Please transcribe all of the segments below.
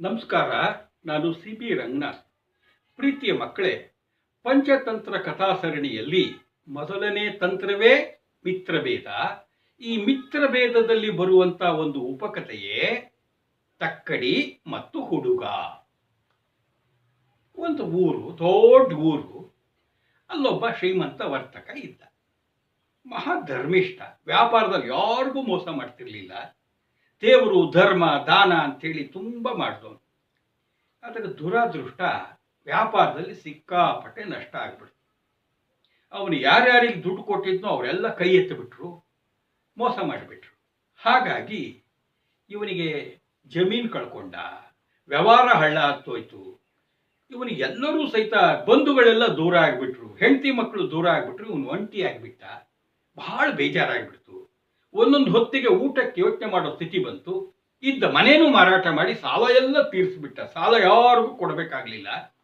ನಮಸ್ಕಾರ, ನಾನು C B Ranganath. ಪ್ರೀತಿಯ ಮಕ್ಕಳೇ, ಪಂಚತಂತ್ರ ಕಥಾ ಸರಣಿಯಲ್ಲಿ ಮೊದಲನೇ ತಂತ್ರವೇ ಮಿತ್ರಭೇದ. ಈ ಮಿತ್ರಭೇದದಲ್ಲಿ ಬರುವಂತ ಒಂದು ಉಪಕಥೆಯೇ ತಕ್ಕಡಿ ಮತ್ತು ಹುಡುಗ. ಒಂದು ಊರು, ದೊಡ್ಡ ಊರು. ಅಲ್ಲೊಬ್ಬ ಶ್ರೀಮಂತ ವರ್ತಕ ಇದ್ದ. ಮಹಾ ಧರ್ಮಿಷ್ಠ. ವ್ಯಾಪಾರದಲ್ಲಿ ಯಾರಿಗೂ ಮೋಸ ಮಾಡ್ತಿರ್ಲಿಲ್ಲ. ದೇವರು ಧರ್ಮ, ದಾನ ಅಂತೇಳಿ ತುಂಬ ಮಾಡಿದವನು. ಅದರ ದುರಾದೃಷ್ಟ ವ್ಯಾಪಾರದಲ್ಲಿ ಸಿಕ್ಕಾಪಟ್ಟೆ ನಷ್ಟ ಆಗ್ಬಿಡ್ತು. ಅವನು ಯಾರ್ಯಾರಿಗೆ ದುಡ್ಡು ಕೊಟ್ಟಿದ್ನೋ ಅವರೆಲ್ಲ ಕೈ ಎತ್ತಿಬಿಟ್ರು, ಮೋಸ ಮಾಡಿಬಿಟ್ರು. ಹಾಗಾಗಿ ಇವನಿಗೆ ಜಮೀನು ಕಳ್ಕೊಂಡ, ವ್ಯವಹಾರ ಹಳ್ಳ ಹತ್ತೋಯ್ತು ಇವನಿಗೆ ಎಲ್ಲರೂ ಸಹಿತ ಬಂಧುಗಳೆಲ್ಲ ದೂರ ಆಗಿಬಿಟ್ರು, ಹೆಂಡತಿ ಮಕ್ಕಳು ದೂರ ಆಗಿಬಿಟ್ರು, ಇವನು ಒಂಟಿ ಆಗಿಬಿಟ್ಟ ಬಹಳ ಬೇಜಾರಾಗ್ಬಿಡ್ತು. ಒಂದೊಂದು ಹೊತ್ತಿಗೆ ಊಟಕ್ಕೆ ಯೋಚನೆ ಮಾಡೋ ಸ್ಥಿತಿ ಬಂತು. ಇದ್ದ ಮನೇನೂ ಮಾರಾಟ ಮಾಡಿ ಸಾಲ ಎಲ್ಲ ತೀರಿಸಿಬಿಟ್ಟ. ಸಾಲ ಯಾರಿಗೂ ಕೊಡಬೇಕಾಗ್ಲಿಲ್ಲ.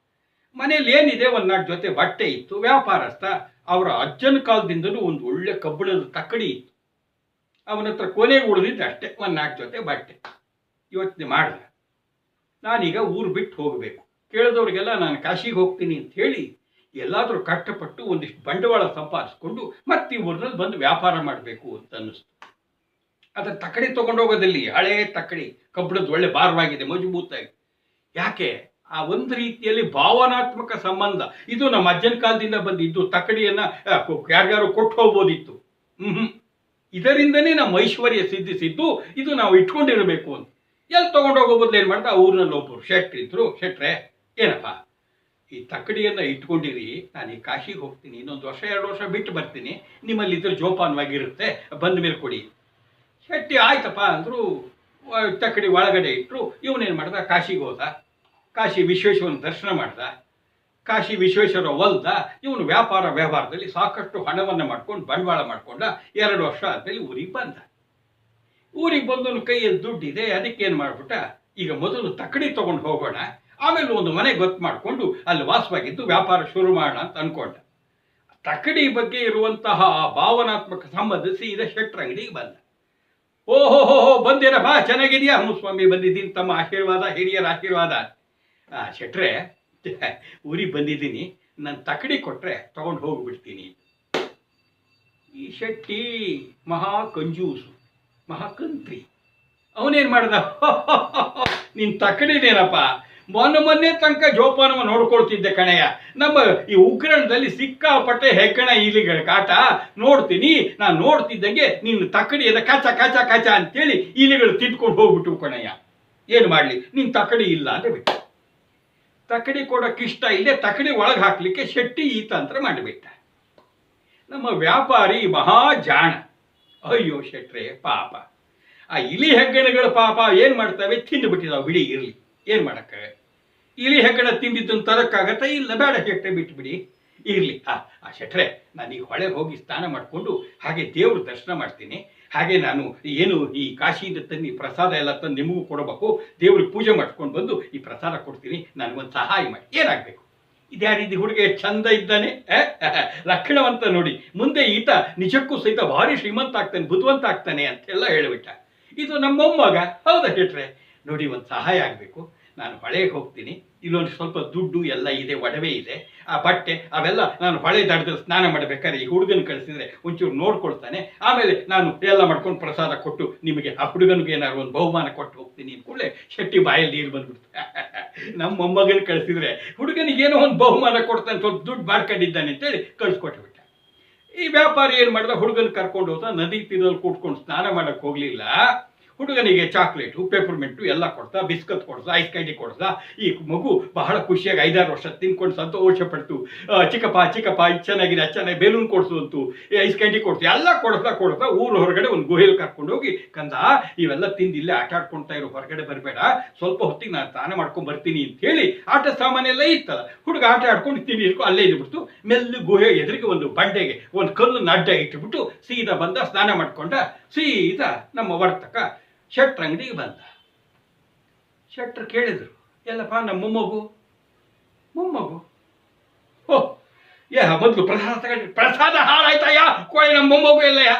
ಮನೇಲಿ ಏನಿದೆ? ಒಂದ್ ನಾಲ್ಕು ಜೊತೆ ಬಟ್ಟೆ ಇತ್ತು, ವ್ಯಾಪಾರಸ್ಥ. ಅವರ ಅಜ್ಜನ ಕಾಲದಿಂದಲೂ ಒಂದು ಒಳ್ಳೆ ಕಬ್ಬಿಣದ ತಕ್ಕಡಿ ಇತ್ತು. ಅವನ ಹತ್ರ ಕೊನೆಗೆ ಉಳಿದಿದ್ದು ಅಷ್ಟೇ ಒಂದ್ ನಾಲ್ಕು ಜೊತೆ ಬಟ್ಟೆ. ಯೋಚನೆ ಮಾಡಿದೆ. ನಾನೀಗ ಊರು ಬಿಟ್ಟು ಹೋಗಬೇಕು. ಕೇಳಿದವ್ರಿಗೆಲ್ಲ ನಾನು ಕಾಶಿಗೆ ಹೋಗ್ತೀನಿ ಅಂತ ಹೇಳಿ ಎಲ್ಲಾದರೂ ಕಷ್ಟಪಟ್ಟು ಒಂದಿಷ್ಟು ಬಂಡವಾಳ ಸಂಪಾದಿಸ್ಕೊಂಡು ಮತ್ತೆ ಈ ಊರಿನಲ್ಲಿ ಬಂದು ವ್ಯಾಪಾರ ಮಾಡಬೇಕು ಅಂತ ಅನ್ನಿಸ್ತು. ಅದರ ತಕ್ಕಡಿ ತಗೊಂಡೋಗೋದಲ್ಲಿ ಹಳೇ ತಕ್ಕಡಿ, ಕಬ್ಬಿಣದ ಒಳ್ಳೆ ಭಾರವಾಗಿದೆ, ಮಜಬೂತಾಗಿ. ಯಾಕೆ? ಆ ಒಂದು ರೀತಿಯಲ್ಲಿ ಭಾವನಾತ್ಮಕ ಸಂಬಂಧ. ಇದು ನಮ್ಮ ಅಜ್ಜನ ಕಾಲದಿಂದ ಬಂದಿದ್ದು ತಕ್ಕಡಿಯನ್ನ ಯಾರ್ಯಾರು ಕೊಟ್ಟು ಹೋಗ್ಬೋದಿತ್ತು. ಹ್ಮ್. ಇದರಿಂದನೇ ನಮ್ಮ ಐಶ್ವರ್ಯ ಸಿದ್ಧಿಸಿದ್ದು, ಇದು ನಾವು ಇಟ್ಕೊಂಡಿರಬೇಕು ಅಂತ. ಎಲ್ಲಿ ತೊಗೊಂಡೋಗೋ ಬದಲು ಏನು ಮಾಡ್ತಾ? ಆ ಊರಿನಲ್ಲಿ ಒಬ್ಬರು ಶೆಟ್ರ್ ಇದ್ರು. ಶೆಟ್ರೆ, ಏನಪ್ಪ? ಈ ತಕ್ಕಡಿಯನ್ನು ಇಟ್ಕೊಂಡಿರಿ, ನಾನು ಈ ಕಾಶಿಗೆ ಹೋಗ್ತೀನಿ, ಇನ್ನೊಂದು ವರ್ಷ, ಎರಡು ವರ್ಷ ಬಿಟ್ಟು ಬರ್ತೀನಿ, ನಿಮ್ಮಲ್ಲಿ ಇದ್ರೆ ಜೋಪಾನವಾಗಿರುತ್ತೆ, ಬಂದ ಮೇಲೆ ಕೊಡಿ. ಶೆಟ್ಟಿ ಆಯ್ತಪ್ಪ ಅಂದ್ರು ತಕ್ಕಡಿ ಒಳಗಡೆ ಇಟ್ಟರು ಇವನೇನು ಮಾಡ್ದ? ಕಾಶಿಗೆ ಹೋದ. ಕಾಶಿ ವಿಶ್ವೇಶ್ವರನ ದರ್ಶನ ಮಾಡ್ದ. ಕಾಶಿ ವಿಶ್ವೇಶ್ವರ ಒಲ್ದ, ಇವನು ವ್ಯಾಪಾರ ವ್ಯವಹಾರದಲ್ಲಿ ಸಾಕಷ್ಟು ಹಣವನ್ನು ಮಾಡ್ಕೊಂಡು, ಬಂಡವಾಳ ಮಾಡ್ಕೊಂಡ, ಎರಡು ವರ್ಷ ಆದ್ಮೇಲೆ ಊರಿಗೆ ಬಂದ. ಊರಿಗೆ ಬಂದವನು ಕೈಯಲ್ಲಿ ದುಡ್ಡಿದೆ ಅದಕ್ಕೇನು ಮಾಡ್ಬಿಟ್ಟ? ಈಗ ಮೊದಲು ತಕ್ಕಡಿ ತೊಗೊಂಡು ಹೋಗೋಣ. ಆಮೇಲೆ ಒಂದು ಮನೆ ಗೊತ್ತು ಮಾಡಿಕೊಂಡು ಅಲ್ಲಿ ವಾಸವಾಗಿದ್ದು ವ್ಯಾಪಾರ ಶುರು ಮಾಡೋಣ ಅಂತ ಅಂದ್ಕೊಂಡ ತಕ್ಕಡಿ ಬಗ್ಗೆ ಇರುವಂತಹ ಭಾವನಾತ್ಮಕ ಸಂಬಂಧ ಶೆಟ್ರ ಅಂಗಡಿಗೆ ಬಂದ. ಓಹೋ, ಹೋ ಹೋ ಬಂದಿರಪ್ಪ ಚೆನ್ನಾಗಿದೆಯಾ? ಹ್ಞೂ ಸ್ವಾಮಿ, ಬಂದಿದ್ದೀನಿ, ತಮ್ಮ ಆಶೀರ್ವಾದ, ಹಿರಿಯರ ಆಶೀರ್ವಾದ. ಆ, ಶೆಟ್ರೆ, ಊರಿಗೆ ಬಂದಿದ್ದೀನಿ. ನಾನು ತಕಡಿ ಕೊಟ್ಟರೆ ತಗೊಂಡು ಹೋಗ್ಬಿಡ್ತೀನಿ. ಈ ಶೆಟ್ಟಿ ಮಹಾ ಕಂಜೂಸು, ಮಹಾ ಕಂತ್ರಿ. ಅವನೇನ್ ಮಾಡ್ದ? ನಿನ್ನ ತಕ್ಕಡಿನೇನಪ್ಪ ಮೊನ್ನೆ ಮೊನ್ನೆ ತನಕ ಜೋಪಾನವ ನೋಡ್ಕೊಳ್ತಿದ್ದೆ ಕಣಯ್ಯ. ನಮ್ಮ ಈ ಉಗ್ರಣದಲ್ಲಿ ಸಿಕ್ಕಾಪಟ್ಟೆ ಹೆಕ್ಕಣ ಇಲಿಗಳ ಕಾಟ. ನೋಡ್ತೀನಿ, ನಾನು ನೋಡ್ತಿದ್ದಂಗೆ ನೀನು ತಕ್ಕಡಿಯದ ಕಚ ಕಚ ಕಚ ಅಂತೇಳಿ ಇಲಿಗಳು ತಿದ್ಕೊಂಡು ಹೋಗ್ಬಿಟ್ಟು ಕಣಯ್ಯ. ಏನು ಮಾಡಲಿ ನಿನ್ನ ತಕ್ಕಡಿ ಇಲ್ಲ ಅಂತ ಬಿಟ್ಟು. ತಕ್ಕಡಿ ಕೊಡೋಕೆ ಇಷ್ಟ ಇಲ್ಲದೆ ತಕ್ಕಡಿ ಒಳಗೆ ಹಾಕ್ಲಿಕ್ಕೆ ಶೆಟ್ಟಿ ಈ ತಂತ್ರ ಮಾಡಿಬಿಟ್ಟ. ನಮ್ಮ ವ್ಯಾಪಾರಿ ಮಹಾ ಜಾಣ. ಅಯ್ಯೋ ಶೆಟ್ರೆ, ಪಾಪ. ಆ ಇಲಿ ಹೆಗ್ಗಣಗಳು ಪಾಪ ಏನು ಮಾಡ್ತವೆ? ತಿಂದು ಬಿಟ್ಟಿದಾವೆ, ಬಿಡಿ, ಇರಲಿ. ಏನು ಮಾಡಕ್ಕ? ಇಲಿ ಹೆಗ್ಗಣ ತಿಂದಿದ್ದನ್ನು ತರಕ್ಕಾಗತ್ತಾ? ಇಲ್ಲ, ಬೇಡ ಶೆಟ್ರೆ ಬಿಟ್ಬಿಡಿ. ಇರ್ಲಿ. ಆ ಆ ಶೆಟ್ರೆ ನಾನು ಈಗ ಹೊಳೆಗೆ ಹೋಗಿ ಸ್ನಾನ ಮಾಡಿಕೊಂಡು ಹಾಗೆ ದೇವ್ರ ದರ್ಶನ ಮಾಡ್ತೀನಿ. ಹಾಗೆ ನಾನು ಏನು ಈ ಕಾಶಿಯಿಂದ ತಂದು ಈ ಪ್ರಸಾದ ಎಲ್ಲ ತಂದು ನಿಮಗೂ ಕೊಡಬೇಕು. ದೇವ್ರಿಗೆ ಪೂಜೆ ಮಾಡ್ಕೊಂಡು ಬಂದು ಈ ಪ್ರಸಾದ ಕೊಡ್ತೀನಿ. ನನಗೊಂದು ಸಹಾಯ ಮಾಡಿ. ಏನಾಗಬೇಕು? ಇದ್ಯಾರಿದ್ದು ಹುಡುಗ? ಚಂದ ಇದ್ದಾನೆ? ಲಕ್ಷಣವಂತ ನೋಡಿ. ಮುಂದೆ ಈತ ನಿಜಕ್ಕೂ ಸಹಿತ ಭಾರಿ ಶ್ರೀಮಂತ ಆಗ್ತಾನೆ, ಬುದ್ಧವಂತ ಆಗ್ತಾನೆ ಅಂತೆಲ್ಲ ಹೇಳಿಬಿಟ್ಟ. ಇದು ನಮ್ಮ ಮೊಮ್ಮಗ ಹೌದಾ ಶೆಟ್ರೆ? ನೋಡಿ ಒಂದು ಸಹಾಯ ಆಗಬೇಕು. ನಾನು ಹೊಳೆಗೆ ಹೋಗ್ತೀನಿ. ಇಲ್ಲೊಂದು ಸ್ವಲ್ಪ ದುಡ್ಡು ಎಲ್ಲ ಇದೆ, ಒಡವೆ ಇದೆ. ಆ ಬಟ್ಟೆ ಅವೆಲ್ಲ ನಾನು ಹೊಳೆ ದಡದಲ್ಲಿ ಸ್ನಾನ ಮಾಡಬೇಕಾದ್ರೆ ಈ ಹುಡುಗನ ಕಳಿಸಿದ್ರೆ ಒಂಚೂರು ನೋಡ್ಕೊಳ್ತಾನೆ. ಆಮೇಲೆ ನಾನು ಎಲ್ಲ ಮಾಡ್ಕೊಂಡು ಪ್ರಸಾದ ಕೊಟ್ಟು ನಿಮಗೆ ಆ ಹುಡುಗನಿಗೆ ಏನಾದ್ರು ಒಂದು ಬಹುಮಾನ ಕೊಟ್ಟು ಹೋಗ್ತೀನಿ ಅಂದ್ಕೂಡಲೇ ಶೆಟ್ಟಿ ಬಾಯಲ್ಲಿ ನೀರು ಬಂದ್ಬಿಡ್ತು. ನಮ್ಮ ಮೊಮ್ಮಗನ ಕಳಿಸಿದ್ರೆ ಹುಡುಗನಿಗೆ ಏನೋ ಒಂದು ಬಹುಮಾನ ಕೊಡ್ತಾನೆ ಸ್ವಲ್ಪ ದುಡ್ಡು ಮಾಡ್ಕೊಂಡಿದ್ದಾನೆ ಅಂತೇಳಿ ಕಳಿಸ್ಕೊಟ್ಬಿಟ್ಟೆ ಈ ವ್ಯಾಪಾರಿ ಏನು ಮಾಡಿದ? ಹುಡುಗನ ಕರ್ಕೊಂಡು ಹೋದ, ನದಿ ತೀರದಲ್ಲಿ ಕೂತ್ಕೊಂಡು ಸ್ನಾನ ಮಾಡೋಕ್ಕೆ ಹೋಗ್ಲಿಲ್ಲ. ಹುಡುಗನಿಗೆ ಚಾಕ್ಲೇಟು ಪೇಪರ್ಮೆಂಟು ಎಲ್ಲ ಕೊಡ್ತಾ ಬಿಸ್ಕತ್ ಕೊಡ್ತಾ ಐಸ್ ಕ್ಯಾಂಡಿ ಕೊಡ್ತಾ ಈ ಮಗು ಬಹಳ ಖುಷಿಯಾಗಿ ಐದಾರು ವರ್ಷ ತಿನ್ಕೊಂಡು ಸಂತೋಷ ಪಡ್ತು ಚಿಕ್ಕಪ್ಪ ಚಿಕ್ಕಪ್ಪ ಚೆನ್ನಾಗಿದೆ ಚೆನ್ನಾಗಿ ಬೆಲೂನ್ ಕೊಡ್ಸು ಅಂತು. ಐಸ್ ಕ್ಯಾಂಡಿ ಕೊಡ್ತು ಎಲ್ಲ ಕೊಡ್ತಾ ಕೊಡ್ತಾ ಊರು ಹೊರಗಡೆ ಒಂದು ಗುಹೆಯಲ್ಲಿ ಕರ್ಕೊಂಡು ಹೋಗಿ, ಕಂದ, ಇವೆಲ್ಲ ತಿಂದು ಇಲ್ಲೇ ಆಟ ಆಡ್ಕೊಳ್ತಾ ಇರೋ, ಹೊರಗಡೆ ಬರಬೇಡ. ಸ್ವಲ್ಪ ಹೊತ್ತಿಗೆ ನಾನು ಸ್ನಾನ ಮಾಡ್ಕೊಂಡು ಬರ್ತೀನಿ ಅಂತ ಹೇಳಿ ಆಟ ಸಾಮಾನೆಲ್ಲ ಇತ್ತಲ್ಲ. ಹುಡುಗ ಆಟ ಆಡ್ಕೊಂಡು ತಿನ್ನಿ ಅಲ್ಲೇ ಇದ್ಬಿಡ್ತು. ಮೆಲ್ಲು ಗುಹೆ ಎದುರಿಗೆ ಒಂದು ಬಂಡೆಗೆ, ಒಂದು ಕಲ್ಲು ಅಡ್ಡ ಇಟ್ಬಿಟ್ಟು ಸೀದಾ ಬಂದ ಸ್ನಾನ ಮಾಡ್ಕೊಂಡ, ಸೀದಾ ನಮ್ಮ ವರ್ತಕ ಶೆಟ್ರ್ ಅಂಗಡಿಗೆ ಬಂದ. ಶೆಟ್ರ್ ಕೇಳಿದ್ರು, ಎಲ್ಲಪ್ಪ ನಮ್ಮ ಮೊಮ್ಮಗು? ಮೊಮ್ಮಗು? ಓ, ಏ ಮೊದಲು ಪ್ರಸಾದ ತಗೊಂಡು ಪ್ರಸಾದ ಹಾಳಾಯ್ತಾಯ ಕೋಳಿ ನಮ್ಮ ಮೊಮ್ಮಗು ಎಲ್ಲಯ್ಯ?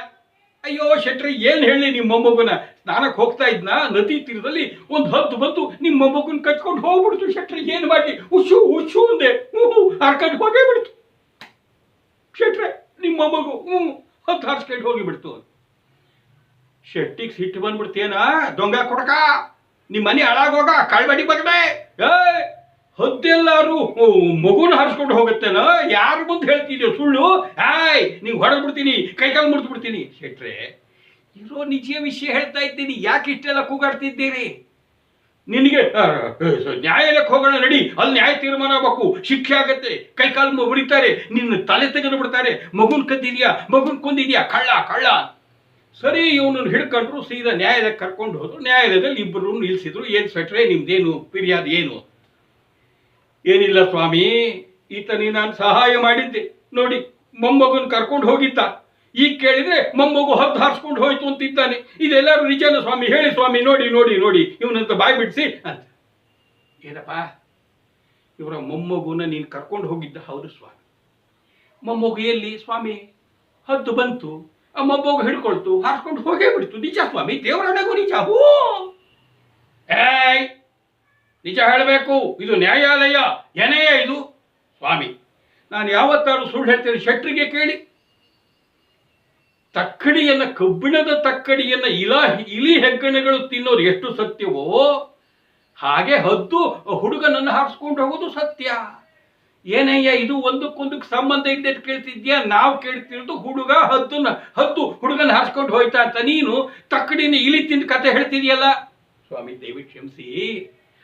ಅಯ್ಯೋ, ಶೆಟ್ರಿ, ಏನು ಹೇಳಿ ನಿಮ್ಮ ಮೊಮ್ಮಗುನ? ಸ್ನಾನಕ್ಕೆ ಹೋಗ್ತಾ ಇದ್ನ, ನದಿ ತೀರದಲ್ಲಿ ಒಂದು ಹದ್ದು ಬಂತು ನಿಮ್ಮ ಮೊಮ್ಮಗುನ ಕಚ್ಕೊಂಡು ಹೋಗ್ಬಿಡ್ತು ಶೆಟ್ರಿ, ಏನು ಮಾಡಿ? ಹುಷು ಹುಷು ಅಂದೆ. ಹ್ಞೂ ಹರ್ಕೊಂಡು ಹೋಗೇ ಬಿಡ್ತು. ಶೆಟ್ರೆ ನಿಮ್ಮ ಮೊಮ್ಮಗು ಹ್ಞೂ ಹತ್ತು ಹೋಗಿ ಬಿಡ್ತು ಶೆಟ್ಟಿಗೆ ಸಿಟ್ಟು ಬಂದ್ಬಿಡ್ತೇನ ದೊಂಗ ಕೊಡಕ? ನಿಮ್ಮ ಮನೆ ಹಾಳಾಗೋಗ ಕಳ್ಬಡಿ ಬಗಡೆ ಏ ಹದ್ದೆಲ್ಲಾರು ಮಗುನ ಹರಿಸ್ಕೊಂಡು ಹೋಗುತ್ತೇನ? ಯಾರು ಮುಂದೆ ಹೇಳ್ತಿದ್ಯೋ ಸುಳ್ಳು? ಆಯ್ ನೀವು ಹೊಡೆದ್ಬಿಡ್ತೀನಿ ಕೈ ಕಾಲು ಮುರಿದು ಬಿಡ್ತೀನಿ. ಶೆಟ್ರೆ, ಇರೋ ನಿಜ ವಿಷಯ ಹೇಳ್ತಾ ಇದ್ದೀನಿ. ಯಾಕೆ ಇಷ್ಟೆಲ್ಲ ಕೂಗಾಡ್ತಿದ್ದೀರಿ? ನಿನಗೆ ನ್ಯಾಯಾಲಯಕ್ಕೆ ಹೋಗೋಣ ನಡಿ. ಅಲ್ಲಿ ನ್ಯಾಯ ತೀರ್ಮಾನ ಆಗಬೇಕು. ಶಿಕ್ಷೆ ಆಗತ್ತೆ. ಕೈ ಕಾಲು ಮುರಿತಾರೆ ನಿನ್ನ ತಲೆ ತೆಗೆದು ಬಿಡ್ತಾರೆ ಮಗುನ್ ಕದ್ದಿದ್ಯಾ? ಮಗುನ್ ಕೊಂದಿದ್ಯಾ? ಕಳ್ಳ ಕಳ್ಳ. ಸರಿ, ಇವನನ್ನು ಹಿಡ್ಕೊಂಡ್ರು ಸೀದಾ ನ್ಯಾಯಾಲಯಕ್ಕೆ ಕರ್ಕೊಂಡು ಹೋದ್ರು. ನ್ಯಾಯಾಲಯದಲ್ಲಿ ಇಬ್ಬರು ನಿಲ್ಸಿದ್ರು. ಏನ್ ಸ್ವೆಟ್ರೆ ನಿಮ್ದೇನು ಫಿರ್ಯಾದ್ ಏನು? ಏನಿಲ್ಲ ಸ್ವಾಮಿ, ಈತನಿಗೆ ನಾನು ಸಹಾಯ ಮಾಡಿದ್ದೆ. ನೋಡಿ, ಮೊಮ್ಮಗನ್ ಕರ್ಕೊಂಡು ಹೋಗಿದ್ದ. ಈಗ ಕೇಳಿದ್ರೆ ಮೊಮ್ಮಗು ಹದ್ದು ಹಾರಿಸ್ಕೊಂಡು ಹೋಯ್ತು ಅಂತಿದ್ದಾನೆ. ಇದೆಲ್ಲರೂ ನಿಜನ ಸ್ವಾಮಿ? ಹೇಳಿ ಸ್ವಾಮಿ, ನೋಡಿ ನೋಡಿ ನೋಡಿ. ಇವನಂತ ಬಾಯಿ ಬಿಡಿಸಿ ಅಂತ. ಏನಪ್ಪ, ಇವರ ಮೊಮ್ಮಗುನ ನೀನು ಕರ್ಕೊಂಡು ಹೋಗಿದ್ದ? ಹೌದು ಸ್ವಾಮಿ. ಮೊಮ್ಮಗು ಎಲ್ಲಿ? ಸ್ವಾಮಿ, ಹದ್ದು ಬಂತು. ಮೊಮ್ಮಗು ಹಿಡ್ಕೊಳ್ತು, ಹಾರಿಸ್ಕೊಂಡು ಹೋಗೇ ಬಿಡ್ತು. ನಿಜ ಸ್ವಾಮಿ ದೇವರಣ್ಣಗೂ ನಿಜ. ಹೂ! ಏಯ್, ನಿಜ ಹೇಳಬೇಕು. ಇದು ನ್ಯಾಯಾಲಯ ಏನೆಯ ಇದು? ಸ್ವಾಮಿ, ನಾನು ಯಾವತ್ತಾದ್ರೂ ಸುಳ್ಳು ಹೇಳ್ತೇನೆ, ಶೆಟ್ರಿಗೆ ಕೇಳಿ. ತಕ್ಕಡಿಯನ್ನ, ಕಬ್ಬಿಣದ ತಕ್ಕಡಿಯನ್ನ, ಇಲ, ಇಲಿ ಹೆಗ್ಗಣಗಳು ತಿನ್ನೋದು ಎಷ್ಟು ಸತ್ಯವೋ, ಹಾಗೆ ಹದ್ದು, ಹುಡುಗನನ್ನು ಹಾರಿಸ್ಕೊಂಡು ಹೋಗೋದು ಸತ್ಯ. ಏನಯ್ಯ, ಇದು ಒಂದಕ್ಕೊಂದಕ್ಕೆ ಸಂಬಂಧ ಇದ್ದದ್ದು ಕೇಳ್ತಿದ್ಯಾ? ನಾವು ಕೇಳ್ತಿರೋದು ಹುಡುಗ ಹದ್ದನ್ನ, ಹತ್ತು ಹುಡುಗನ ಹಾರಿಸ್ಕೊಂಡು ಹೋಯ್ತಾ ಅಂತ. ನೀನು ತಕ್ಕಡಿನ ಇಲಿ ತಿಂದು ಕತೆ ಹೇಳ್ತಿದ್ಯಲ್ಲ? ಸ್ವಾಮಿ ದಯವಿಟ್ಟು ಕ್ಷಮಿಸಿ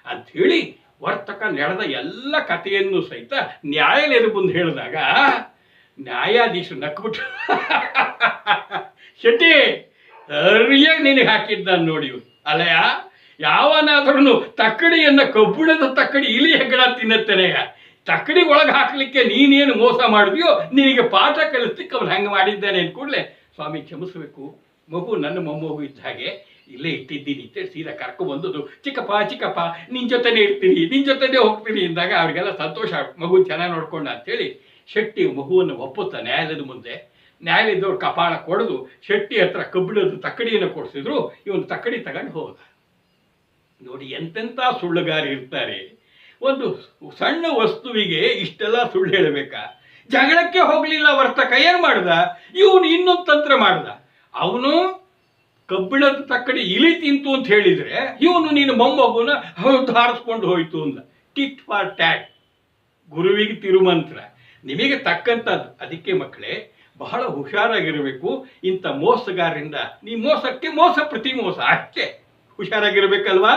ಅಂತ ಹೇಳಿ ವರ್ತಕ ನಡೆದ ಎಲ್ಲ ಕಥೆಯನ್ನು ಸಹಿತ ನ್ಯಾಯಾಲಯದ ಮುಂದೆ ಹೇಳಿದಾಗ ನ್ಯಾಯಾಧೀಶರು ನಕ್ಬಿಟ್ಟು, ಶೆಟ್ಟಿ, ಸರಿಯಾಗಿ ನಿನಗೆ ಹಾಕಿದ್ದ ನೋಡಿ ಇವ್ನು. ಅಲ್ಲಯ್ಯ ಯಾವನಾದ್ರೂ ತಕ್ಕಡಿಯನ್ನ ಕಬ್ಬಿಣದ ತಕ್ಕಡಿ ಇಲಿ ಹೆಗ್ಗಡ ತಿನ್ನತ್ತನೆಯ ತಕ್ಕಡಿ ಒಳಗೆ ಹಾಕಲಿಕ್ಕೆ ನೀನೇನು ಮೋಸ ಮಾಡಿದ್ಯೋ, ನಿನಗೆ ಪಾಠ ಕಲಿಸ್ಲಿಕ್ಕೆ ಅವನು ಹೆಂಗೆ ಮಾಡಿದ್ದಾನೆ ಅಂದ್ಕೂಡ್ಲೆ ಸ್ವಾಮಿ ಕ್ಷಮಿಸಬೇಕು. ಮಗು ನನ್ನ ಮೊಮ್ಮಗು ಇದ್ದ ಹಾಗೆ ಇಲ್ಲೇ ಇಟ್ಟಿದ್ದೀನಿ ಅಂತ ಸೀದಾ ಕರ್ಕೊ ಬಂದದ್ದು. ಚಿಕ್ಕಪ್ಪ ಚಿಕ್ಕಪ್ಪ ನಿನ್ನ ಜೊತೆನೇ ಇರ್ತೀನಿ ನಿನ್ನ ಜೊತೆನೇ ಹೋಗ್ತೀನಿ ಅಂದಾಗ ಅವ್ರಿಗೆಲ್ಲ ಸಂತೋಷ, ಮಗು ಚೆನ್ನಾಗಿ ನೋಡ್ಕೊಂಡ ಅಂತೇಳಿ ಶೆಟ್ಟಿ ಮಗುವನ್ನು ಒಪ್ಪುತ್ತ ನ್ಯಾಯಾಲಯದ ಮುಂದೆ. ನ್ಯಾಯಾಲಯದವ್ರು ಕಪಾಳ ಕೊಡೋದು, ಶೆಟ್ಟಿ ಹತ್ರ ಕಬ್ಬಿಣದ ತಕ್ಕಡಿಯನ್ನು ಕೊಡಿಸಿದ್ರು, ಇವನು ತಕ್ಕಡಿ ತಗೊಂಡು ಹೋದ. ನೋಡಿ ಎಂತೆಂಥ ಸುಳ್ಳುಗಾರಿ ಇರ್ತಾರೆ. ಒಂದು ಸಣ್ಣ ವಸ್ತುವಿಗೆ ಇಷ್ಟೆಲ್ಲ ಸುಳ್ಳು ಹೇಳಬೇಕಾ? ಜಗಳಕ್ಕೆ ಹೋಗಲಿಲ್ಲ ವರ್ತಕ ಏನು ಮಾಡ್ದ, ಇವನು ಇನ್ನೊಂದು ತಂತ್ರ ಮಾಡ್ದ. ಅವನು ಕಬ್ಬಿಣದ ತಕ್ಕಡಿ ಇಲಿ ತಿಂತು ಅಂತ ಹೇಳಿದ್ರೆ ಇವನು ನೀನು ಮೊಮ್ಮಗುನ ಹಾರಿಸ್ಕೊಂಡು ಹೋಯ್ತು ಅಂದ. ಟಿಟ್ ಫಾರ್ ಟ್ಯಾಟ್ ಗುರುವಿಗೆ ತಿರುಮಂತ್ರ. ನಿಮಗೆ ತಕ್ಕಂಥದ್ದು ಅದಕ್ಕೆ ಮಕ್ಕಳೇ, ಬಹಳ ಹುಷಾರಾಗಿರಬೇಕು. ಇಂಥ ಮೋಸಗಾರರಿಂದ, ನೀ ಮೋಸಕ್ಕೆ ಮೋಸ, ಪ್ರತಿ ಮೋಸ. ಅಷ್ಟೇ. ಹುಷಾರಾಗಿರ್ಬೇಕಲ್ವಾ?